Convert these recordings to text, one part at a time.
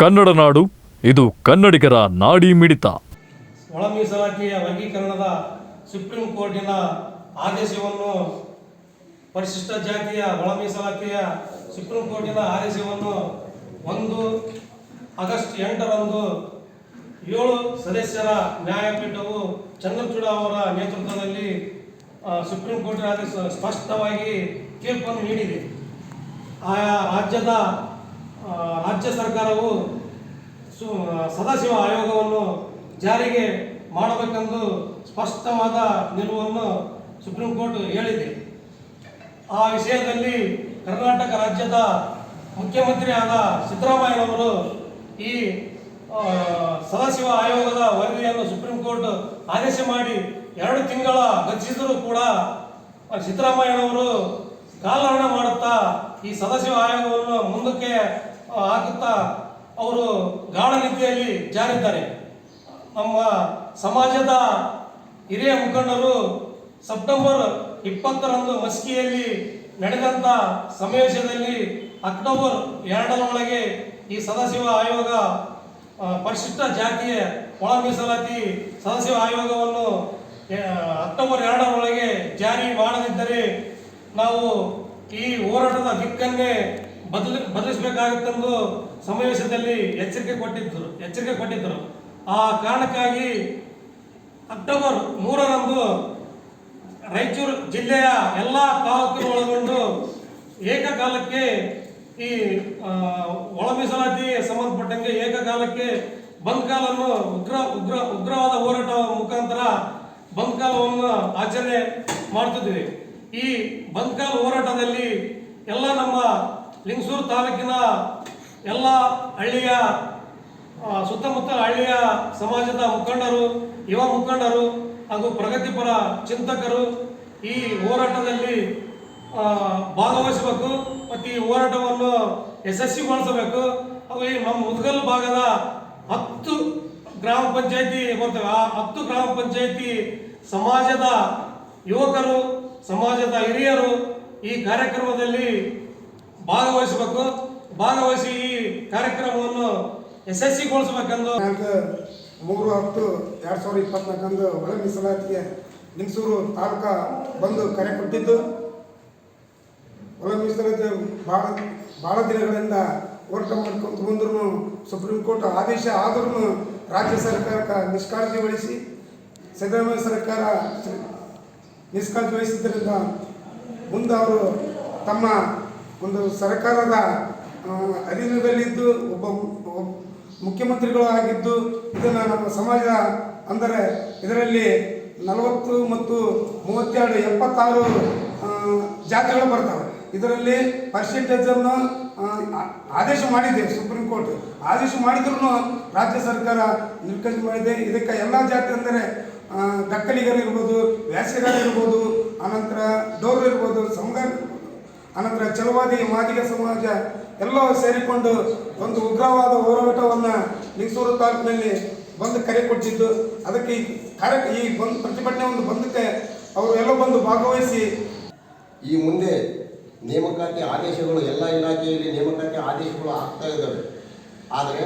ಕನ್ನಡ ನಾಡು, ಇದು ಕನ್ನಡಿಗರ ನಾಡಿ ಮಿಡಿತ. ಒಳ ಮೀಸಲಾತಿಯ ವರ್ಗೀಕರಣದ ಸುಪ್ರೀಂ ಕೋರ್ಟಿನ ಆದೇಶವನ್ನು ಪರಿಶಿಷ್ಟ ಜಾತಿಯ ಒಳ ಮೀಸಲಾತಿಯ ಸುಪ್ರೀಂ ಕೋರ್ಟಿನ ಆದೇಶವನ್ನು ಒಂದು ಆಗಸ್ಟ್ ಎಂಟರಂದು ಏಳು ಸದಸ್ಯರ ನ್ಯಾಯಪೀಠವು ಚಂದ್ರಚೂಡ ಅವರ ನೇತೃತ್ವದಲ್ಲಿ ಸುಪ್ರೀಂ ಕೋರ್ಟ್ ಆದೇಶ ಸ್ಪಷ್ಟವಾಗಿ ತೀರ್ಪನ್ನು ನೀಡಿದೆ. ಆಯಾ ರಾಜ್ಯದ ರಾಜ್ಯ ಸರ್ಕಾರವು ಸದಾಶಿವ ಆಯೋಗವನ್ನು ಜಾರಿಗೆ ಮಾಡಬೇಕೆಂದು ಸ್ಪಷ್ಟವಾದ ನಿಲುವನ್ನು ಸುಪ್ರೀಂ ಕೋರ್ಟ್ ಹೇಳಿದೆ. ಆ ವಿಷಯದಲ್ಲಿ ಕರ್ನಾಟಕ ರಾಜ್ಯದ ಮುಖ್ಯಮಂತ್ರಿಯಾದ ಸಿದ್ದರಾಮಯ್ಯನವರು ಈ ಸದಾಶಿವ ಆಯೋಗದ ವರದಿಯನ್ನು ಸುಪ್ರೀಂ ಕೋರ್ಟ್ ಆದೇಶ ಮಾಡಿ ಎರಡು ತಿಂಗಳ ಗತಿಸಿದರೂ ಕೂಡ ಸಿದ್ದರಾಮಯ್ಯನವರು ಕಾಲಹರಣ ಮಾಡುತ್ತಾ ಈ ಸದಾಶಿವ ಆಯೋಗವನ್ನು ಮುಂದಕ್ಕೆ ಆ, ಹಾಕುತ್ತಾ ಅವರು ಗಾಢ ನಿದ್ದೆಯಲ್ಲಿ ಜಾರಿದ್ದಾರೆ. ನಮ್ಮ ಸಮಾಜದ ಹಿರಿಯ ಮುಖಂಡರು ಸೆಪ್ಟೆಂಬರ್ ಇಪ್ಪತ್ತರಂದು ಮಸ್ಕಿಯಲ್ಲಿ ನಡೆದಂಥ ಸಮಾವೇಶದಲ್ಲಿ ಅಕ್ಟೋಬರ್ ಎರಡರೊಳಗೆ ಈ ಸದಾಶಿವ ಆಯೋಗ ಪರಿಶಿಷ್ಟ ಜಾತಿಯ ಒಳ ಮೀಸಲಾತಿ ಸದಾಶಿವ ಆಯೋಗವನ್ನು ಅಕ್ಟೋಬರ್ ಎರಡರೊಳಗೆ ಜಾರಿ ಮಾಡದಿದ್ದರೆ ನಾವು ಈ ಹೋರಾಟದ ದಿಕ್ಕನ್ನೇ ಬದಲಿ ಬದಲಿಸಬೇಕಾಗುತ್ತೆಂದು ಸಮಾವೇಶದಲ್ಲಿ ಎಚ್ಚರಿಕೆ ಕೊಟ್ಟಿದ್ದರು ಎಚ್ಚರಿಕೆ ಕೊಟ್ಟಿದ್ದರು ಆ ಕಾರಣಕ್ಕಾಗಿ ಅಕ್ಟೋಬರ್ ಮೂರರಂದು ರಾಯಚೂರು ಜಿಲ್ಲೆಯ ಎಲ್ಲ ತಾಲೂಕನ್ನು ಒಳಗೊಂಡು ಏಕಕಾಲಕ್ಕೆ ಈ ಒಳ ಮೀಸಲಾತಿ ಸಂಬಂಧಪಟ್ಟಂಗೆ ಏಕಕಾಲಕ್ಕೆ ಬಂದ್ ಕಾಲನ್ನು ಉಗ್ರ ಉಗ್ರ, ಉಗ್ರವಾದ ಹೋರಾಟ ಮುಖಾಂತರ ಬಂದ್ ಕಾಲವನ್ನು ಆಚರಣೆ ಮಾಡ್ತಿದ್ವಿ. ಈ ಬಂದ್ ಕಾಲ ಹೋರಾಟದಲ್ಲಿ ಎಲ್ಲ ನಮ್ಮ ಲಿಂಗಸೂರು ತಾಲೂಕಿನ ಎಲ್ಲ ಹಳ್ಳಿಯ ಸುತ್ತಮುತ್ತಲ ಸುತ್ತಮುತ್ತ ಹಳ್ಳಿಯ ಸಮಾಜದ ಮುಖಂಡರು, ಯುವ ಮುಖಂಡರು ಹಾಗೂ ಪ್ರಗತಿಪರ ಚಿಂತಕರು ಈ ಹೋರಾಟದಲ್ಲಿ ಭಾಗವಹಿಸಬೇಕು. ಮತ್ತು ಈ ಹೋರಾಟವನ್ನು ಯಶಸ್ವಿಗೊಳಿಸಬೇಕು. ಹಾಗೂ ಈ ನಮ್ಮ ಮುದ್ಗಲ್ ಭಾಗದ ಹತ್ತು ಗ್ರಾಮ ಪಂಚಾಯಿತಿ ಬರ್ತವೆ. ಆ ಹತ್ತು ಗ್ರಾಮ ಪಂಚಾಯಿತಿ ಸಮಾಜದ ಯುವಕರು, ಸಮಾಜದ ಹಿರಿಯರು ಈ ಕಾರ್ಯಕ್ರಮದಲ್ಲಿ ಭಾಗವಹಿಸಬೇಕು. ಭಾಗವಹಿಸಿ ಈ ಕಾರ್ಯಕ್ರಮವನ್ನು ಯಶಸ್ವಿಗೊಳಿಸಬೇಕೆಂದು ಮೂರು ಹತ್ತು ಎರಡು ಸಾವಿರದ ಇಪ್ಪತ್ನಾಲ್ಕಂದು ಒಳ ಮೀಸಲಾತಿಗೆ ನಿಮ್ಸೂರು ತಾಲೂಕಾ ಬಂದು ಕರೆ ಕೊಟ್ಟಿದ್ದು. ಒಳ ಮೀಸಲಾತಿ ಭಾಳ ಭಾಳ ದಿನಗಳಿಂದ ಹೋರಾಟ ಮಾಡ್ಕೊಂತ ಬಂದ್ರು ಸುಪ್ರೀಂ ಕೋರ್ಟ್ ಆದೇಶ ಆದ್ರೂ ರಾಜ್ಯ ಸರ್ಕಾರಕ್ಕೆ ನಿಷ್ಕಾಳಜಿ ವಹಿಸಿ, ಸಿದ್ದರಾಮಯ್ಯ ಸರ್ಕಾರ ನಿಷ್ಕಾಳಜಿ ವಹಿಸಿದ್ದರಿಂದ ಮುಂದೆ ಅವರು ತಮ್ಮ ಒಂದು ಸರ್ಕಾರದ ಅಧೀನದಲ್ಲಿದ್ದು, ಒಬ್ಬ ಮುಖ್ಯಮಂತ್ರಿಗಳು ಆಗಿದ್ದು, ಇದನ್ನು ನಮ್ಮ ಸಮಾಜ ಅಂದರೆ ಇದರಲ್ಲಿ ನಲವತ್ತು ಮತ್ತು ಮೂವತ್ತೆರಡು, ಎಪ್ಪತ್ತಾರು ಜಾತಿಗಳು ಬರ್ತವೆ. ಇದರಲ್ಲಿ ಪರ್ಸೆಂಟೇಜನ್ನು ಆದೇಶ ಮಾಡಿದೆ ಸುಪ್ರೀಂ ಕೋರ್ಟ್. ಆದೇಶ ಮಾಡಿದ್ರೂ ರಾಜ್ಯ ಸರ್ಕಾರ ನಿರ್ಕಜ್ ಮಾಡಿದೆ. ಇದಕ್ಕೆ ಎಲ್ಲ ಜಾತಿ ಅಂದರೆ ದಕ್ಕಲಿಗರಿರ್ಬೋದು ದಕ್ಕಲಿಗರು ಆನಂತರ ಡೋರ್ ಇರ್ಬೋದು ಸಮಗಾರ ಅನಂತರ ಚಲವಾದಿ ಮಾದಿಗ ಸಮಾಜ ಎಲ್ಲ ಸೇರಿಕೊಂಡು ಒಂದು ಉಗ್ರವಾದ ಹೋರಾಟವನ್ನು ಮೈಸೂರು ತಾಲೂಕಿನಲ್ಲಿ ಬಂದು ಕರೆ ಕೊಟ್ಟಿದ್ದು ಅದಕ್ಕೆ ಈ ಕಾರ್ಯ, ಈ ಬಂದು ಪ್ರತಿಭಟನೆ ಒಂದು ಬಂದಕ್ಕೆ ಅವರು ಎಲ್ಲ ಬಂದು ಭಾಗವಹಿಸಿ. ಈ ಮುಂದೆ ನೇಮಕಾತಿ ಆದೇಶಗಳು ಎಲ್ಲ ಇಲಾಖೆಯಲ್ಲಿ ನೇಮಕಾತಿ ಆದೇಶಗಳು ಆಗ್ತಾ ಇದ್ದಾವೆ. ಆದರೆ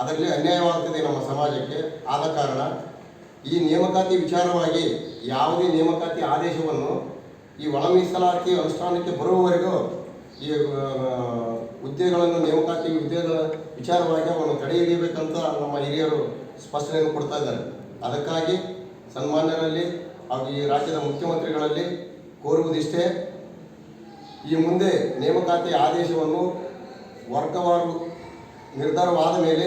ಅದರಲ್ಲಿ ಅನ್ಯಾಯವಾಗ್ತದೆ ನಮ್ಮ ಸಮಾಜಕ್ಕೆ. ಆದ ಕಾರಣ ಈ ನೇಮಕಾತಿ ವಿಚಾರವಾಗಿ ಯಾವುದೇ ನೇಮಕಾತಿ ಆದೇಶವನ್ನು ಈ ಒಳ ಮೀಸಲಾತಿ ಅನುಷ್ಠಾನಕ್ಕೆ ಬರುವವರೆಗೂ ಈ ಹುದ್ದೆಗಳನ್ನು ನೇಮಕಾತಿ ಹುದ್ದೆಗಳ ವಿಚಾರವಾಗಿ ಅವನ್ನು ತಡೆ ಹಿಡಿಯಬೇಕಂತ ನಮ್ಮ ಹಿರಿಯರು ಸ್ಪಷ್ಟನೆಯನ್ನು ಕೊಡ್ತಾ ಇದ್ದಾರೆ. ಅದಕ್ಕಾಗಿ ಸನ್ಮಾನ್ಯರಲ್ಲಿ ಹಾಗೂ ಈ ರಾಜ್ಯದ ಮುಖ್ಯಮಂತ್ರಿಗಳಲ್ಲಿ ಕೋರುವುದಿಷ್ಟೇ, ಈ ಮುಂದೆ ನೇಮಕಾತಿ ಆದೇಶವನ್ನು ವರ್ಗವಾರು ನಿರ್ಧಾರವಾದ ಮೇಲೆ